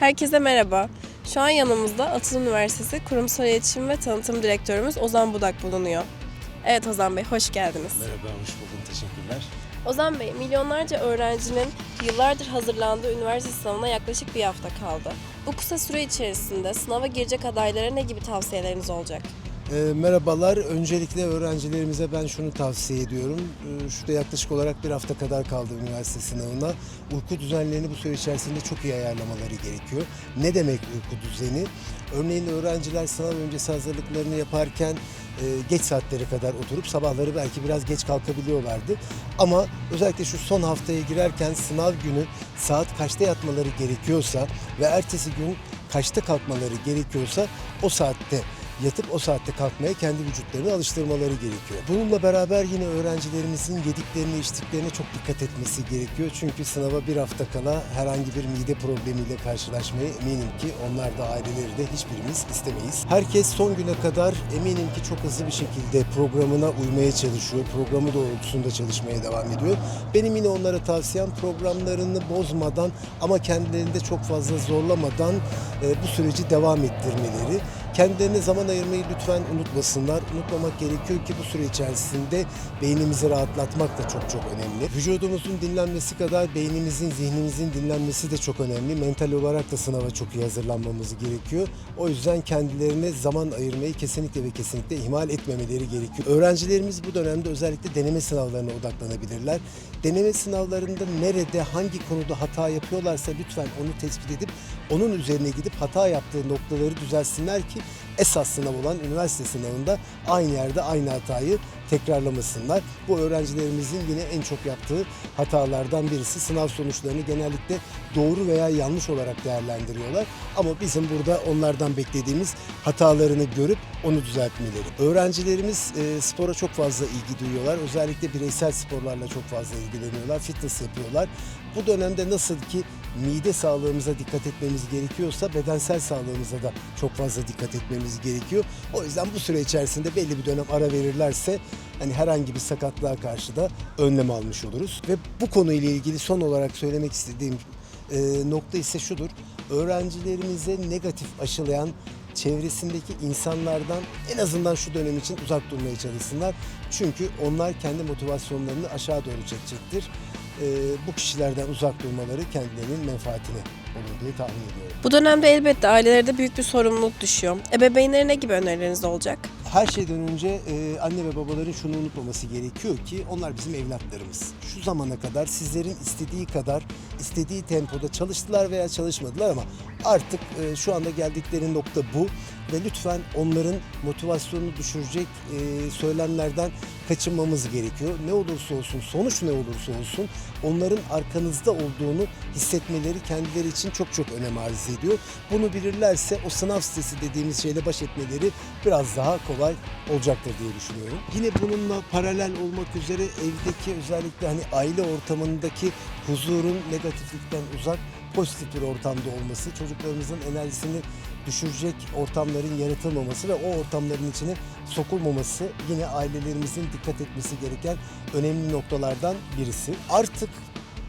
Herkese merhaba. Şu an yanımızda Atıl Üniversitesi Kurumsal İletişim ve Tanıtım Direktörümüz Ozan Budak bulunuyor. Evet Ozan Bey, hoş geldiniz. Merhaba, hoş buldum. Teşekkürler. Ozan Bey, milyonlarca öğrencinin yıllardır hazırlandığı üniversite sınavına yaklaşık bir hafta kaldı. Bu kısa süre içerisinde sınava girecek adaylara ne gibi tavsiyeleriniz olacak? Ee, merhabalar. Öncelikle öğrencilerimize ben şunu tavsiye ediyorum. Ee, şurada yaklaşık olarak bir hafta kadar kaldı üniversite sınavına. Uyku düzenlerini bu süre içerisinde çok iyi ayarlamaları gerekiyor. Ne demek uyku düzeni? Örneğin öğrenciler sınav öncesi hazırlıklarını yaparken e, geç saatlere kadar oturup sabahları belki biraz geç kalkabiliyorlardı. Ama özellikle şu son haftaya girerken sınav günü saat kaçta yatmaları gerekiyorsa ve ertesi gün kaçta kalkmaları gerekiyorsa o saatte yatıp o saatte kalkmaya kendi vücutlarını alıştırmaları gerekiyor. Bununla beraber yine öğrencilerimizin yediklerini içtiklerine çok dikkat etmesi gerekiyor. Çünkü sınava bir hafta kala herhangi bir mide problemiyle karşılaşmayı eminim ki onlar da aileleri de hiçbirimiz istemeyiz. Herkes son güne kadar eminim ki çok hızlı bir şekilde programına uymaya çalışıyor. Programı doğrultusunda çalışmaya devam ediyor. Benim yine onlara tavsiyem programlarını bozmadan ama kendilerini de çok fazla zorlamadan e, bu süreci devam ettirmeleri. Kendilerine zaman ayırmayı lütfen unutmasınlar. Unutmamak gerekiyor ki bu süre içerisinde beynimizi rahatlatmak da çok çok önemli. Vücudumuzun dinlenmesi kadar beynimizin, zihnimizin dinlenmesi de çok önemli. Mental olarak da sınava çok iyi hazırlanmamız gerekiyor. O yüzden kendilerine zaman ayırmayı kesinlikle ve kesinlikle ihmal etmemeleri gerekiyor. Öğrencilerimiz bu dönemde özellikle deneme sınavlarına odaklanabilirler. Deneme sınavlarında nerede, hangi konuda hata yapıyorlarsa lütfen onu tespit edip onun üzerine gidip hata yaptığı noktaları düzelsinler ki esas sınav olan üniversite sınavında aynı yerde aynı hatayı tekrarlamasınlar. Bu öğrencilerimizin yine en çok yaptığı hatalardan birisi sınav sonuçlarını genellikle doğru veya yanlış olarak değerlendiriyorlar. Ama bizim burada onlardan beklediğimiz hatalarını görüp onu düzeltmeleri. Öğrencilerimiz e, spora çok fazla ilgi duyuyorlar. Özellikle bireysel sporlarla çok fazla ilgileniyorlar. Fitness yapıyorlar. Bu dönemde nasıl ki mide sağlığımıza dikkat etmemiz gerekiyorsa bedensel sağlığımıza da çok fazla dikkat etmemiz gerekiyor. O yüzden bu süre içerisinde belli bir dönem ara verirlerse hani herhangi bir sakatlığa karşı da önlem almış oluruz. Ve bu konuyla ilgili son olarak söylemek istediğim e, nokta ise şudur. Öğrencilerimize negatif aşılayan çevresindeki insanlardan en azından şu dönem için uzak durmaya çalışsınlar. Çünkü onlar kendi motivasyonlarını aşağı doğru çekecektir. E, bu kişilerden uzak durmaları kendilerinin menfaatine olur diye tahmin ediyorum. Bu dönemde elbette ailelere de büyük bir sorumluluk düşüyor. Ebeveynlere ne gibi önerileriniz olacak? Her şeyden önce e, anne ve babaların şunu unutmaması gerekiyor ki onlar bizim evlatlarımız. Şu zamana kadar sizlerin istediği kadar, istediği tempoda çalıştılar veya çalışmadılar ama artık e, şu anda geldikleri nokta bu ve lütfen onların motivasyonunu düşürecek e, söylemlerden kaçınmamız gerekiyor. Ne olursa olsun, sonuç ne olursa olsun onların arkanızda olduğunu hissetmeleri kendileri için çok çok önem arz ediyor. Bunu bilirlerse o sınav stresi dediğimiz şeyle baş etmeleri biraz daha kolay olacaktır diye düşünüyorum. Yine bununla paralel olmak üzere evdeki özellikle hani aile ortamındaki huzurun negatiflikten uzak pozitif bir ortamda olması, çocuklarımızın enerjisini düşürecek ortamların yaratılmaması ve o ortamların içine sokulmaması yine ailelerimizin dikkat etmesi gereken önemli noktalardan birisi. Artık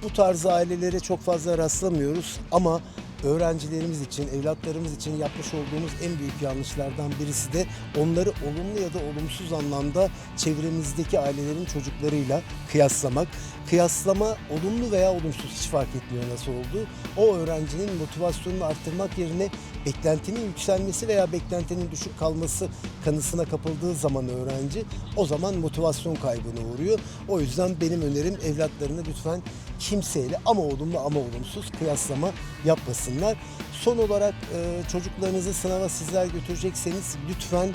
bu tarz ailelere çok fazla rastlamıyoruz ama öğrencilerimiz için, evlatlarımız için yapmış olduğumuz en büyük yanlışlardan birisi de onları olumlu ya da olumsuz anlamda çevremizdeki ailelerin çocuklarıyla kıyaslamak. Kıyaslama olumlu veya olumsuz hiç fark etmiyor nasıl olduğu. O öğrencinin motivasyonunu arttırmak yerine beklentinin yükselmesi veya beklentinin düşük kalması kanısına kapıldığı zaman öğrenci o zaman motivasyon kaybına uğruyor. O yüzden benim önerim evlatlarını lütfen kimseyle ama olumlu ama olumsuz kıyaslama yapmasınlar. Son olarak e, çocuklarınızı sınava sizler götürecekseniz lütfen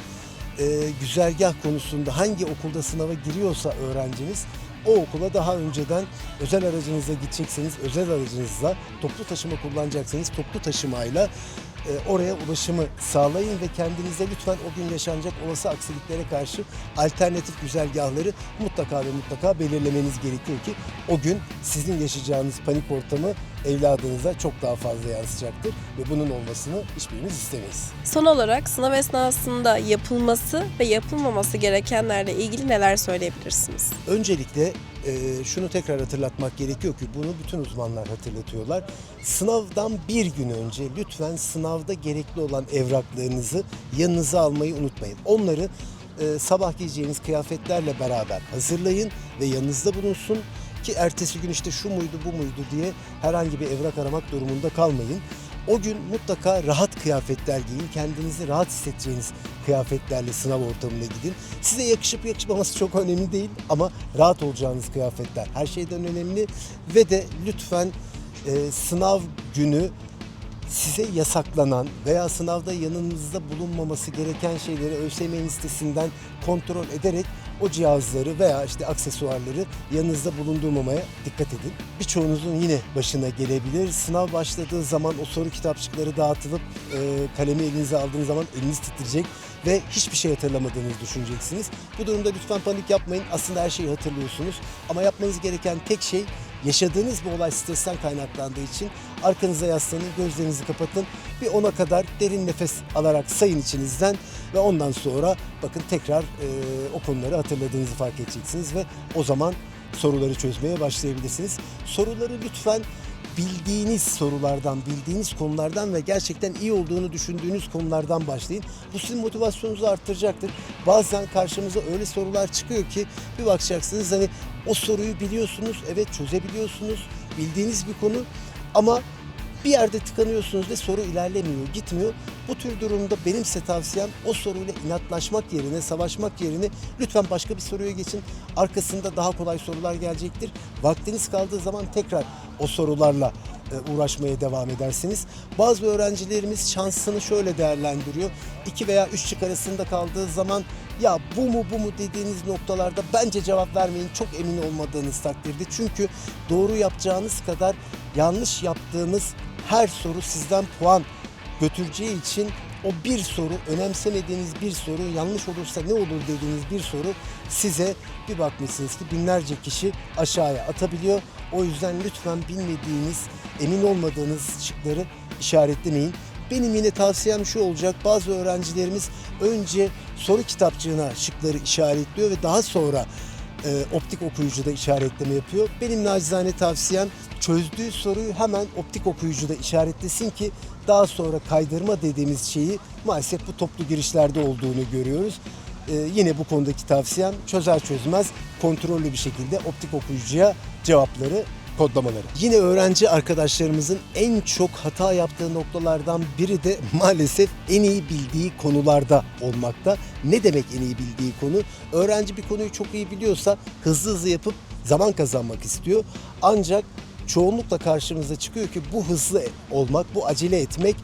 e, güzergah konusunda hangi okulda sınava giriyorsa öğrenciniz o okula daha önceden özel aracınızla gidecekseniz özel aracınızla toplu taşıma kullanacaksanız toplu taşımayla e, oraya ulaşımı sağlayın ve kendinize lütfen o gün yaşanacak olası aksiliklere karşı alternatif güzergahları mutlaka ve mutlaka belirlemeniz gerekiyor ki o gün sizin yaşayacağınız panik ortamı evladınıza çok daha fazla yansıyacaktır ve bunun olmasını hiçbirimiz istemeyiz. Son olarak sınav esnasında yapılması ve yapılmaması gerekenlerle ilgili neler söyleyebilirsiniz? Öncelikle e, şunu tekrar hatırlatmak gerekiyor ki bunu bütün uzmanlar hatırlatıyorlar. Sınavdan bir gün önce lütfen sınavda gerekli olan evraklarınızı yanınıza almayı unutmayın. Onları e, sabah giyeceğiniz kıyafetlerle beraber hazırlayın ve yanınızda bulunsun ki ertesi gün işte şu muydu bu muydu diye herhangi bir evrak aramak durumunda kalmayın. O gün mutlaka rahat kıyafetler giyin. Kendinizi rahat hissedeceğiniz kıyafetlerle sınav ortamına gidin. Size yakışıp yakışmaması çok önemli değil ama rahat olacağınız kıyafetler her şeyden önemli. Ve de lütfen e, sınav günü size yasaklanan veya sınavda yanınızda bulunmaması gereken şeyleri ÖSYM'nin sitesinden kontrol ederek o cihazları veya işte aksesuarları yanınızda bulundurmamaya dikkat edin. Birçoğunuzun yine başına gelebilir. Sınav başladığı zaman o soru kitapçıkları dağıtılıp e, kalemi elinize aldığınız zaman eliniz titreyecek ve hiçbir şey hatırlamadığınızı düşüneceksiniz. Bu durumda lütfen panik yapmayın. Aslında her şeyi hatırlıyorsunuz. Ama yapmanız gereken tek şey yaşadığınız bu olay stresten kaynaklandığı için arkanıza yaslanın, gözlerinizi kapatın. Bir ona kadar derin nefes alarak sayın içinizden ve ondan sonra bakın tekrar e, o konuları hatırladığınızı fark edeceksiniz ve o zaman soruları çözmeye başlayabilirsiniz. Soruları lütfen bildiğiniz sorulardan, bildiğiniz konulardan ve gerçekten iyi olduğunu düşündüğünüz konulardan başlayın. Bu sizin motivasyonunuzu arttıracaktır. Bazen karşımıza öyle sorular çıkıyor ki bir bakacaksınız hani o soruyu biliyorsunuz, evet çözebiliyorsunuz, bildiğiniz bir konu ama bir yerde tıkanıyorsunuz ve soru ilerlemiyor, gitmiyor. Bu tür durumda benim size tavsiyem o soruyla inatlaşmak yerine, savaşmak yerine lütfen başka bir soruya geçin. Arkasında daha kolay sorular gelecektir. Vaktiniz kaldığı zaman tekrar o sorularla uğraşmaya devam edersiniz. Bazı öğrencilerimiz şansını şöyle değerlendiriyor. 2 veya 3 şık arasında kaldığı zaman ya bu mu bu mu dediğiniz noktalarda bence cevap vermeyin çok emin olmadığınız takdirde. Çünkü doğru yapacağınız kadar yanlış yaptığınız her soru sizden puan götüreceği için o bir soru, önemsemediğiniz bir soru, yanlış olursa ne olur dediğiniz bir soru size bir bakmışsınız ki binlerce kişi aşağıya atabiliyor. O yüzden lütfen bilmediğiniz, emin olmadığınız şıkları işaretlemeyin. Benim yine tavsiyem şu olacak. Bazı öğrencilerimiz önce soru kitapçığına şıkları işaretliyor ve daha sonra e, optik okuyucuda işaretleme yapıyor. Benim nacizane tavsiyem çözdüğü soruyu hemen optik okuyucuda işaretlesin ki daha sonra kaydırma dediğimiz şeyi maalesef bu toplu girişlerde olduğunu görüyoruz. E, yine bu konudaki tavsiyem çözer çözmez kontrollü bir şekilde optik okuyucuya cevapları kodlamaları. Yine öğrenci arkadaşlarımızın en çok hata yaptığı noktalardan biri de maalesef en iyi bildiği konularda olmakta. Ne demek en iyi bildiği konu? Öğrenci bir konuyu çok iyi biliyorsa hızlı hızlı yapıp zaman kazanmak istiyor. Ancak çoğunlukla karşımıza çıkıyor ki bu hızlı olmak, bu acele etmek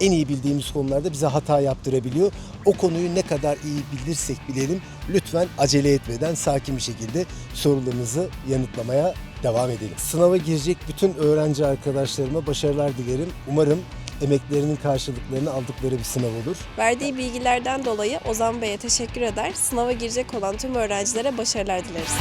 en iyi bildiğimiz konularda bize hata yaptırabiliyor. O konuyu ne kadar iyi bilirsek bilelim lütfen acele etmeden sakin bir şekilde sorularınızı yanıtlamaya devam edelim. Sınava girecek bütün öğrenci arkadaşlarıma başarılar dilerim. Umarım emeklerinin karşılıklarını aldıkları bir sınav olur. Verdiği bilgilerden dolayı Ozan Bey'e teşekkür eder. Sınava girecek olan tüm öğrencilere başarılar dileriz.